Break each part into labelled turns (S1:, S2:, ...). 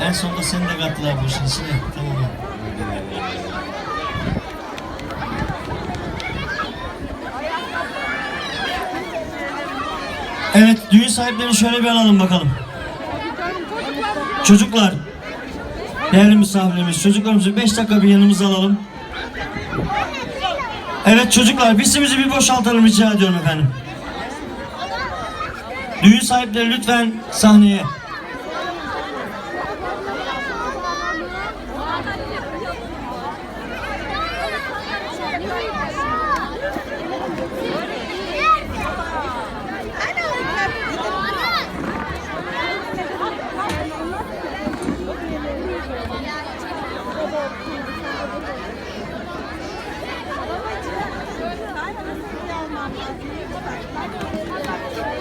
S1: En sonunda seni de kattılar bu işin içine. Tamam. Evet, düğün sahiplerini şöyle bir alalım bakalım. Çocuklar, değerli misafirlerimiz, çocuklarımızı 5 dakika bir yanımıza alalım. Evet çocuklar, pistimizi bir boşaltalım rica ediyorum efendim. Düğün sahipleri lütfen sahneye.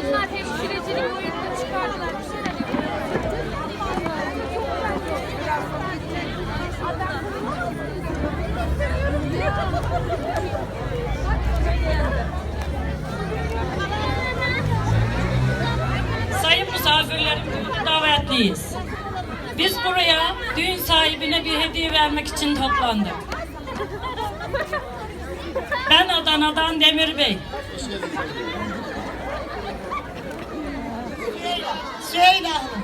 S2: Bunlar
S3: Sayın misafirlerim, davetliyiz. Biz buraya düğün sahibine bir hediye vermek için toplandık. Ben Adana'dan Demir Bey.
S4: Söyle hanım.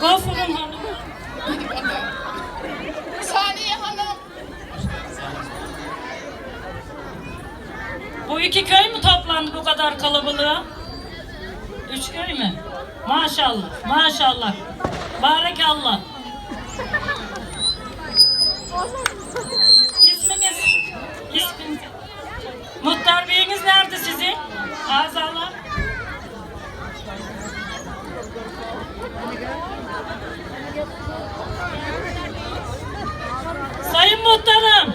S3: Gofur'un hanımı.
S4: Saniye hanım.
S3: Bu iki köy mü toplandı bu kadar kalabalığa? Üç köy mü? Maşallah, maşallah. Barekallah. Sayın Muhtarım.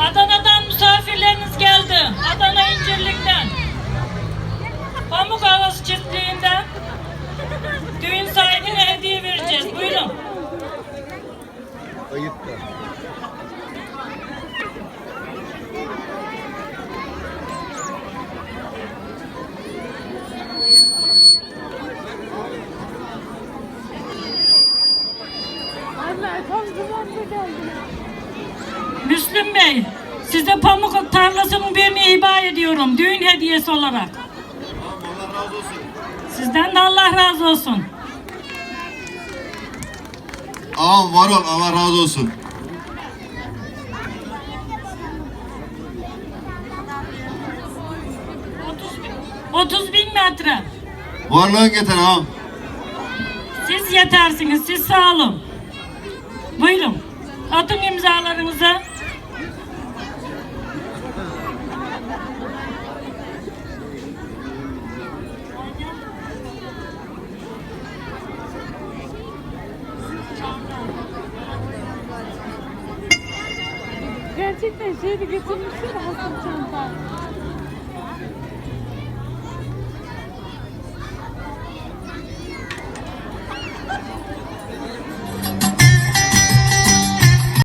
S3: Adana'dan misafirleriniz geldi. Adana İncirlik'ten. Pamuk Havası çiftliğinden düğün sahibine hediye vereceğiz. Buyurun. Müslüm Bey, size pamuk tarlasının birini hiba ediyorum düğün hediyesi olarak. Sizden de Allah razı olsun.
S5: Ağam var ol Allah razı olsun.
S3: Otuz bin, 30 bin metre.
S5: Varlığın yeter ağam.
S3: Siz yetersiniz, siz sağ olun. Buyurun, atın imzalarınızı.
S2: Gerçekten şeydi getirmişsin de hasım çanta.